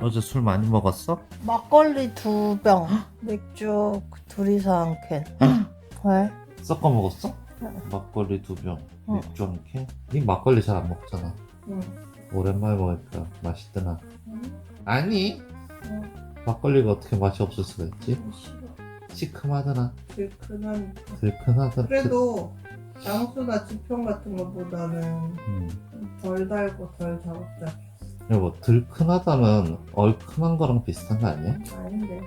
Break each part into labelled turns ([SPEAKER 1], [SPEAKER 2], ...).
[SPEAKER 1] 어제 술 많이 먹었어?
[SPEAKER 2] 막걸리 두 병, 맥주 둘이서 한 캔. 왜?
[SPEAKER 1] 섞어 먹었어?
[SPEAKER 2] 응.
[SPEAKER 1] 막걸리 두 병,
[SPEAKER 2] 응.
[SPEAKER 1] 맥주 한 캔? 니 막걸리 잘 안 먹잖아.
[SPEAKER 2] 응.
[SPEAKER 1] 오랜만에 먹으니까 맛있더나.
[SPEAKER 2] 응.
[SPEAKER 1] 아니,
[SPEAKER 2] 응.
[SPEAKER 1] 막걸리가 어떻게 맛이 없을 수가 있지?
[SPEAKER 2] 싫어.
[SPEAKER 1] 시큼하더나,
[SPEAKER 2] 들큰한.
[SPEAKER 1] 들큰하더나.
[SPEAKER 2] 그래도 장수나 지평 같은 것보다는
[SPEAKER 1] 음.
[SPEAKER 2] 덜 달고 덜 자극적.
[SPEAKER 1] 여 보, 들큰하다는 얼큰한 거랑 비슷한 거 아니야?
[SPEAKER 2] 아닌데.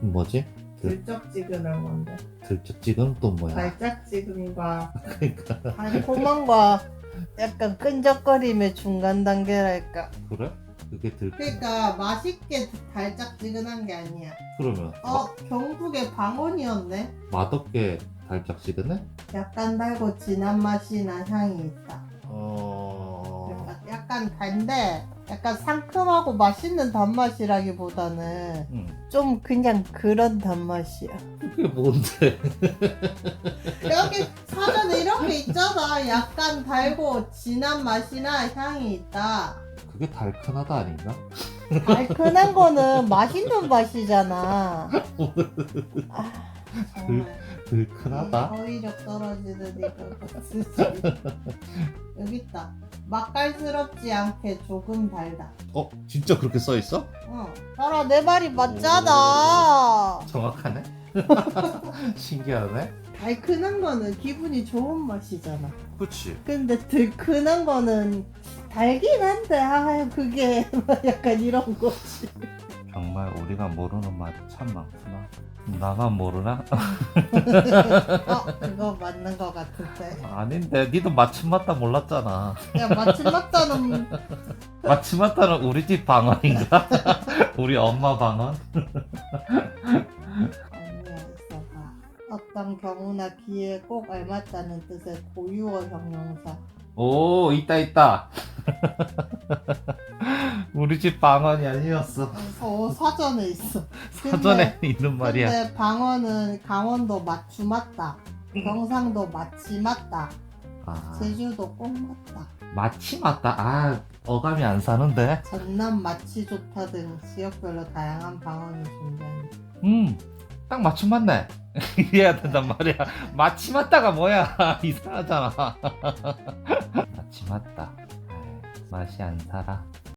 [SPEAKER 1] 뭐지?
[SPEAKER 2] 들쩍지근한 건데.
[SPEAKER 1] 들쩍지근 또 뭐야?
[SPEAKER 2] 달짝지근과
[SPEAKER 1] 그러니까
[SPEAKER 2] 달콤함과 약간 끈적거림의 중간 단계랄까.
[SPEAKER 1] 그래? 그게 들큰.
[SPEAKER 2] 그러니까 맛있게 달짝지근한 게 아니야.
[SPEAKER 1] 그러면
[SPEAKER 2] 어 경북의 방언이었네.
[SPEAKER 1] 맛없게 달짝지근해?
[SPEAKER 2] 약간 달고 진한 맛이 나 향이 있다.
[SPEAKER 1] 어.
[SPEAKER 2] 약간, 약간 단데 약간 상큼하고 맛있는 단맛이라기보다는
[SPEAKER 1] 음.
[SPEAKER 2] 좀 그냥 그런 단맛이야.
[SPEAKER 1] 그게 뭔데?
[SPEAKER 2] 여기 사전에 이런 게 있잖아. 약간 달고 진한 맛이나 향이 있다.
[SPEAKER 1] 그게 달큰하다 아닌가?
[SPEAKER 2] 달큰한 거는 맛있는 맛이잖아. 아, 정말.
[SPEAKER 1] 들큰하다?
[SPEAKER 2] 허위력 떨어지는 이거. 여기 있다. 맛깔스럽지 않게 조금 달다.
[SPEAKER 1] 어? 진짜 그렇게 써 있어?
[SPEAKER 2] 어. 따라 내 말이 맞잖아.
[SPEAKER 1] 정확하네? 신기하네?
[SPEAKER 2] 달큰한 거는 기분이 좋은 맛이잖아.
[SPEAKER 1] 그치
[SPEAKER 2] 근데 들큰한 거는 달긴 한데 아 그게 약간 이런 거지.
[SPEAKER 1] 정말 우리가 모르는 맛이 참 많구나 나만 모르나?
[SPEAKER 2] 어 그거 맞는 거 같은데.
[SPEAKER 1] 아닌데 니도 마침 맞다 몰랐잖아
[SPEAKER 2] 야 마침 맞다는
[SPEAKER 1] 마침 맞다는 우리 집 방언인가? 우리 엄마 방언?
[SPEAKER 2] 아니야 있어봐. 어떤 경우나 기회에 꼭 알맞다는 뜻의 고유어 형용사.
[SPEAKER 1] 오 있다 있다 우리 집 방언이 아니었어
[SPEAKER 2] 어 사전에 있어.
[SPEAKER 1] 사전에 있는 말이야
[SPEAKER 2] 근데 방언은 강원도 맞춤 맞다. 경상도 마치 맞다.
[SPEAKER 1] 아,
[SPEAKER 2] 제주도 꼭 맞다.
[SPEAKER 1] 마치 맞다 아 어감이 안 사는데
[SPEAKER 2] 전남 마치 좋다 등 지역별로 다양한 방언이 존재한다.
[SPEAKER 1] 음, 딱 맞춤 맞네. 이래야 된단 말이야. 마치 맞다가 뭐야? 이상하잖아. 마치 맞다. 아이, 맛이 안 살아.